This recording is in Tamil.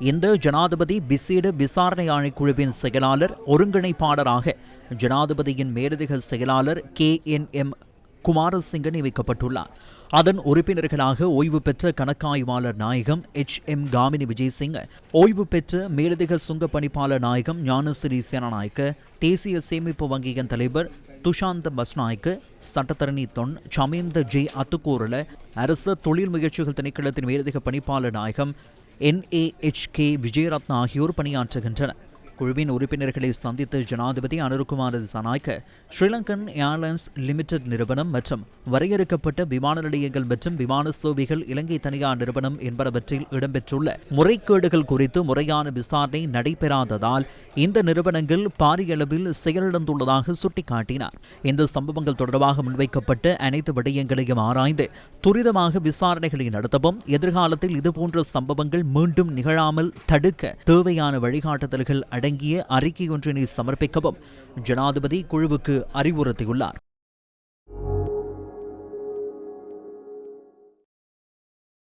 இந்த ஜனாதிபதி விசேட விசாரணை ஆணைக்குழுவின் செயலாளர் ஒருங்கிணைப்பாளராக ஜனாதிபதியின் மேலதிக செயலாளர் கே என் எம் குமாரசிங்க நியமிக்கப்பட்டுள்ளார். அதன் உறுப்பினர்களாக ஓய்வு பெற்ற கணக்காய்வாளர் நாயகம் எச் எம் காமினி விஜயசிங் ஓய்வு பெற்ற மேலதிக சுங்க பணிப்பாளர் நாயகம் ஞானஸ்ரீ சேனநாயக்க தேசிய சேமிப்பு வங்கியின் தலைவர் துஷாந்த பஸ்நாய்க்கு சட்டத்தரணி தொன் சமேந்த ஜே அத்துக்கூரல அரசு தொழில் முயற்சிகள் திணைக்களத்தின் மேலதிக பணிப்பாளர் நாயகம் என்ஏஎச்கே விஜயரத்னா ஆகியோர் பணியாற்றுகின்றனர். குழுவின் உறுப்பினர்களை சந்தித்த ஜனாதிபதி அனுருகுமார திசாநாயக்க ஸ்ரீலங்கன் ஏர்லைன்ஸ் லிமிடெட் நிறுவனம் மற்றும் வரையறுக்கப்பட்ட விமான நிலையங்கள் மற்றும் விமான சேவைகள் இலங்கை தனியார் நிறுவனம் என்பனவற்றில் இடம்பெற்றுள்ள முறைகேடுகள் குறித்து முறையான விசாரணை நடைபெறாததால் இந்த நிறுவனங்கள் பாரியளவில் செயலிழந்துள்ளதாக சுட்டிக்காட்டினார். இந்த சம்பவங்கள் தொடர்பாக முன்வைக்கப்பட்ட அனைத்து விடயங்களையும் ஆராய்ந்து துரிதமாக விசாரணைகளை நடத்தவும் எதிர்காலத்தில் இதுபோன்ற சம்பவங்கள் மீண்டும் நிகழாமல் தடுக்க தேவையான வழிகாட்டுதல்கள் அடை அடங்கிய அறிக்கை ஒன்றினை சமர்ப்பிக்கவும். ஜனாதிபதி குழுவுக்கு அறிவுறுத்தியுள்ளார்.